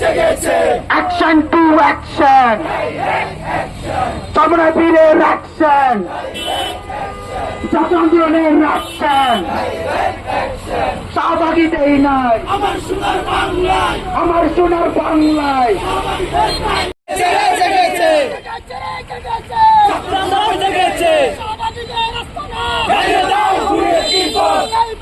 জেগেছে action to action তমরা বীরের action আন্দোলনের অ্যাকশন শাহবাগিতেই নয়। আমার সোনার বাংলায়। আমার সোনার বাংলায়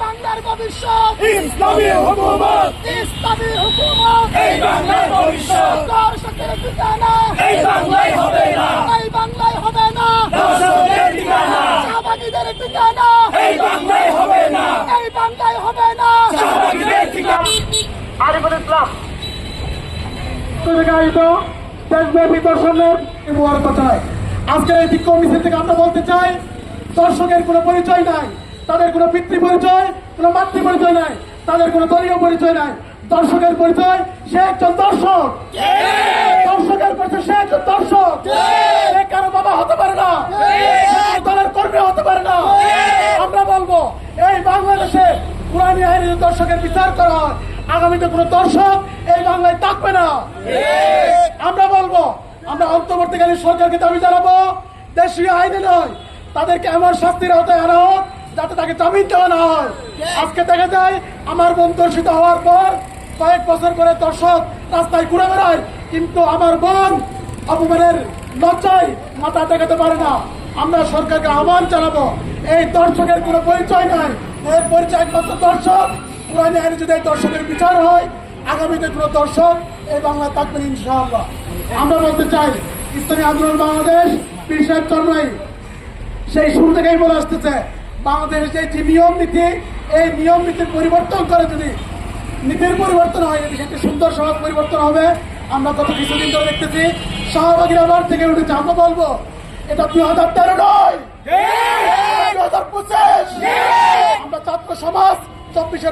বাংলার ভবিষ্যৎ। ইসলামী হুকুমত। ইসলামী হুকুমত এই বাংলার ভবিষ্যৎ দর্শকের ঠিকানা এই বাংলায় হবে না এই বাংলায় হবে না দর্শকের ঠিকানা শাহবাগীদের ঠিকানা এই বাংলায় হবে না। এই বাংলায় হবে না। শাহবাগীদের ঠিকানা। আরিফুল ইসলাম। গাড়িত দেশব্যাপী দর্শনের মুবারক আজকের এই বিক্ষোভ মিছিল থেকে আমরা বলতে চাই দর্শকের কোনো পরিচয় নাই তাদের কোনো পিতৃ পরিচয় কোনো মাতৃ পরিচয় নাই তাদের কোনো দলীয় পরিচয় নাই। দর্শকের পরিচয় সে একজন দর্শক। দর্শকের পরিচয় সে একজন দর্শক সে কারও বাবা হতে পারে না সে কোনো দলের কর্মী হতে পারে না আমরা বলব এই পুরানি আইনের দর্শকের বিচার করা হয় আগামীতে কোনো দর্শক এই বাংলায় থাকবে না। আমরা বলব আমরা অন্তর্বর্তীকালীন সরকারকে দাবি জানাব দেশীয় আইনে নয় তাদেরকে এমন শাস্তির আওতায় আনা হোক যাতে তাকে জামিন দেওয়া না হয়। আজকে দেখা যায় আমার বোন দর্শিত হওয়ার পর কয়েক বছর পরে দর্শক রাস্তায় ঘুরে বেড়ায় কিন্তু আমার বোন অপমানের লজ্জায় মাথা দেখাতে পারে না। আমরা সরকারকে আহ্বান জানাব এই দর্শকের কোনো পরিচয় নাই। এর পরিচয় একমাত্র দর্শক। পুরানি আইনে যদি এই দর্শকের বিচার হয়, আগামীতে কোনো দর্শক এই বাংলা থাকবেন ইনশাআল্লাহ। আমরা বলতে চাই ইসলামী আন্দোলন বাংলাদেশ সাহেব চন্দ্রাই সেই শুরু থেকেই বলে আসতেছে বাংলাদেশের যে নিয়ম নীতি, এই নিয়ম নীতির পরিবর্তন করে যদি নীতির পরিবর্তন হয়, এটি একটি সুন্দর সমাজ পরিবর্তন হবে। আমরা গত কিছুদিন ধরে দেখতেছি, শাহবাগির আবার থেকে উঠেছে। আমরা বলব, এটা দুই হাজার তেরো নয় দুই হাজার পঁচিশ আমরা ছাত্র সমাজ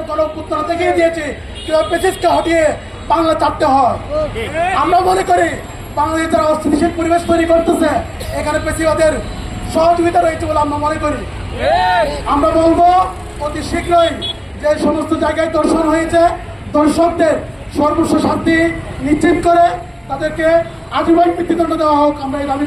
গণ উত্তরা দেখিয়ে দিয়েছি, কীভাবে পেসিসকে হটিয়ে বাংলা চাপতে হয় আমরা মনে করি বাংলাদেশ যারা অস্থিতিশীল পরিবেশ তৈরি করতেছে, এখানে পেশিবাদের সহযোগিতা রয়েছে বলে আমরা মনে করি আমরা বলব, অতি শীঘ্রই যে সমস্ত জায়গায় দর্শন হয়েছে, দর্শকদের সর্বস্ব শান্তি নিশ্চিত করে তাদেরকে আজীবন মৃত্যুদণ্ড দেওয়া হোক, আমরা এই দাবি।